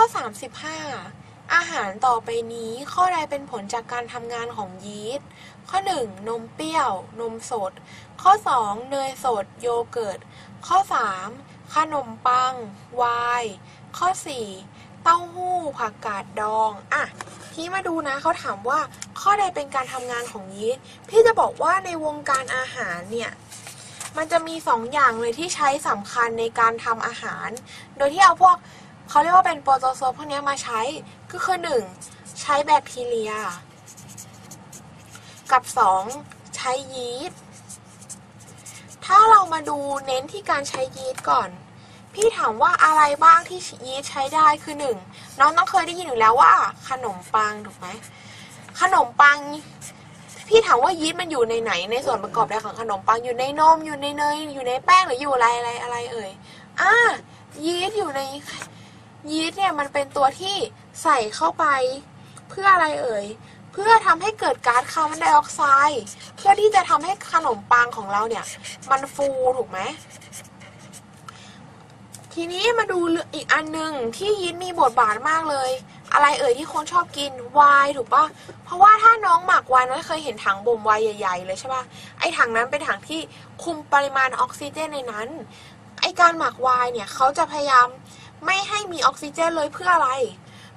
ข้อ 35 อาหารต่อไปนี้ข้อใดเป็นผลจากการทำงานของยีสต์ ข้อ 1 นมเปรี้ยว นมสด ข้อ 2 เนยสด โยเกิร์ต ข้อ 3 ขนมปัง ไวน์ ข้อ 4 เต้าหู้ ผักกาดดอง อะ ที่มาดูนะเขาถามว่าข้อใดเป็นการทำงานของยีสต์ พี่จะบอกว่าในวงการอาหารเนี่ยมันจะมีสองอย่างเลยที่ใช้สำคัญในการทำอาหาร โดยที่เอาพวก เขาเรียกว่าเป็นโปรโตโซพวกนี้มาใช้ก็คือหนึ่งใช้แบคทีเรีย กับสองใช้ยีสต์ถ้าเรามาดูเน้นที่การใช้ยีสต์ก่อน พี่ถามว่าอะไรบ้างที่ยีสต์ใช้ได้คือหนึ่งน้องต้องเคยได้ยินอยู่แล้วว่า ขนมปังถูกไหมขนมปังพี่ถามว่ายีสต์มันอยู่ในไหนในส่วนประกอบใดของขนมปังอยู่ในนมอยู่ในเนยอยู่ในแป้งหรืออยู่อะไรอะไรอะไรเอ่ยอ่ายีสต์อยู่ใน ยีสต์เนี่ยมันเป็นตัวที่ใส่เข้าไป เพื่ออะไรเอ่ย เพื่อทำให้เกิดก๊าซคาร์บอนไดออกไซด์เพื่อที่จะทำให้ขนมปังของเราเนี่ย มันฟูถูกไหมทีนี้มาดูอีกอันหนึ่งที่ยีสต์มีบทบาทมากเลย อะไรเอ่ยที่คนชอบกินไวน์ถูกปะเพราะว่าถ้าน้องหมักไวน์น้องเคยเห็นถังบ่มไวน์ใหญ่ ๆ เลยใช่ปะไอถังนั้นเป็นถังที่คุมปริมาณออกซิเจนในนั้นไอการหมักไวน์เนี่ยเขาจะพยายาม ไม่ให้มีออกซิเจนเลยเพื่ออะไร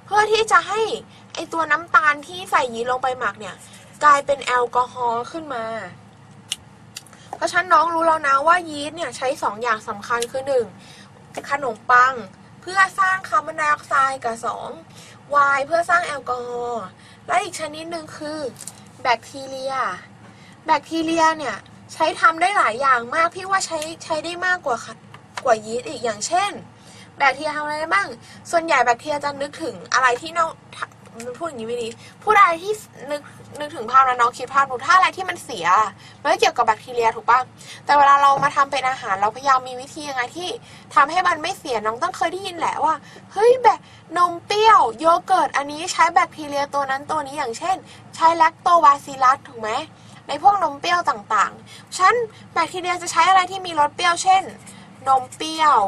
เพื่อที่จะให้ไอตัวน้ำตาลที่ใส่ยีลงไปหมักเนี่ย กลายเป็นแอลกอฮอล์ขึ้นมา เพราะฉะนั้นน้องรู้แล้วนะว่ายีสต์เนี่ยใช้สองอย่างสำคัญคือหนึ่งขนมปัง เพื่อสร้างคาร์บอนไดออกไซด์กับสองไวน์เพื่อสร้างแอลกอฮอล์และอีกชนิดหนึ่งคือแบคทีเรีย แบคทีเรียเนี่ยใช้ทำได้หลายอย่างมาก พี่ว่าใช้ใช้ได้มากกว่ากว่ายีสต์อีกอย่างเช่น แบคทีเรียทำอะไรได้บ้าง ส่วนใหญ่แบคทีเรียจะนึกถึงอะไรที่น้องพูดอย่างนี้ไม่ดี พูดอะไรที่นึกนึกถึงภาพแล้วน้องคิดภาพดูกถ้าอะไรที่มันเสียมันก็เกี่ยวกับแบคทีเรียถูกปะแต่เวลาเรามาทำเป็นอาหารเราพยายามมีวิธียังไงที่ทำให้มันไม่เสียน้องต้องเคยได้ยินแหละว่าเฮ้ยแบบนมเปรี้ยวโยเกิร์ตอันนี้ใช้แบคทีเรียตัวนั้นตัวนี้อย่างเช่น ใช้แลคโตบาซิลัสถูกไหมในพวกนมเปรี้ยวต่างๆฉันแบคทีเรียจะใช้อะไรที่มีรสเปรี้ยวเช่น นมเปรี้ยว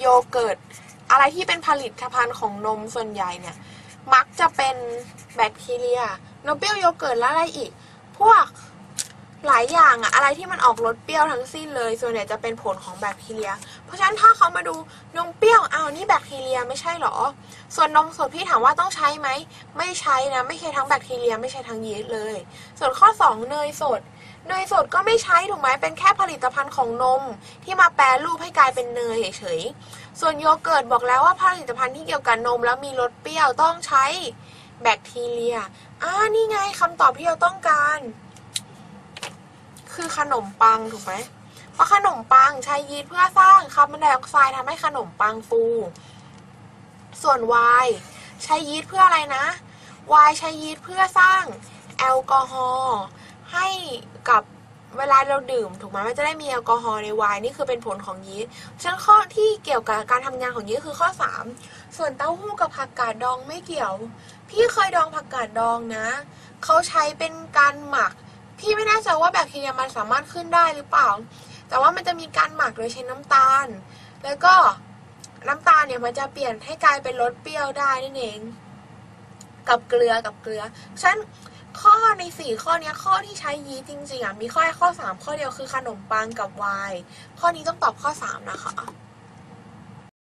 โยเกิร์ตอะไรที่เป็นผลิตภัณฑ์ของนมส่วนใหญ่เนี่ย มักจะเป็นแบคทีเรียนมเปรี้ยวโยเกิร์ตแล้วอะไรอีก พวกหลายอย่างอะอะไรที่มันออกรสเปรี้ยวทั้งสิ้นเลย ส่วนใหญ่จะเป็นผลของแบคทีเรีย เพราะฉะนั้นถ้าเขามาดูนมเปรี้ยวอ้าวนี่แบคทีเรียไม่ใช่หรอ ส่วนนมสดพี่ถามว่าต้องใช้ไหม ไม่ใช้นะ ไม่ใช่ทั้งแบคทีเรียไม่ใช่ทั้งยีสต์เลย ส่วนข้อ 2 เนยสด เนยสดก็ไม่ใช้ถูกไหมเป็นแค่ผลิตภัณฑ์ของนม ที่มาแปรรูปให้กลายเป็นเนยเฉยๆ ส่วนโยเกิร์ตบอกแล้วว่าผลิตภัณฑ์ที่เกี่ยวกับนม แล้วมีรสเปรี้ยวต้องใช้แบคทีเรีย อ่า นี่ไงคำตอบที่เราต้องการ คือขนมปังถูกไหมเพราะขนมปังใช้ยีสต์เพื่อสร้างคาร์บอนไดออกไซด์ทำให้ขนมปังฟู ส่วนไวน์ใช้ยีสต์เพื่ออะไรนะไวน์ใช้ยีสต์เพื่อสร้างแอลกอฮอล์ ให้กับเวลาเราดื่มถูกไหมมันจะได้มีแอลกอฮอล์ในไวน์นี่คือเป็นผลของยีสต์ฉะนั้นข้อที่เกี่ยวกับการทำงานของยีสต์คือข้อ 3 ส่วนเต้าหู้กับผักกาดดองไม่เกี่ยว พี่เคยดองผักกาดดองนะ เขาใช้เป็นการหมัก พี่ไม่แน่ใจว่าแบคทีเรียมันสามารถขึ้นได้หรือเปล่า แต่ว่ามันจะมีการหมักโดยใช้น้ำตาล แล้วก็น้ำตาลเนี่ยมันจะเปลี่ยนให้กลายเป็นรสเปรี้ยวได้นั่นเอง กับเกลือกับเกลือฉะนั้น ข้อในสี่ข้อนี้ข้อที่ใช้ยีจริงๆอะมีข้อแค่ข้อสามข้อเดียวคือขนมปังกับไวน์ข้อนี้ต้องตอบข้อสามนะคะ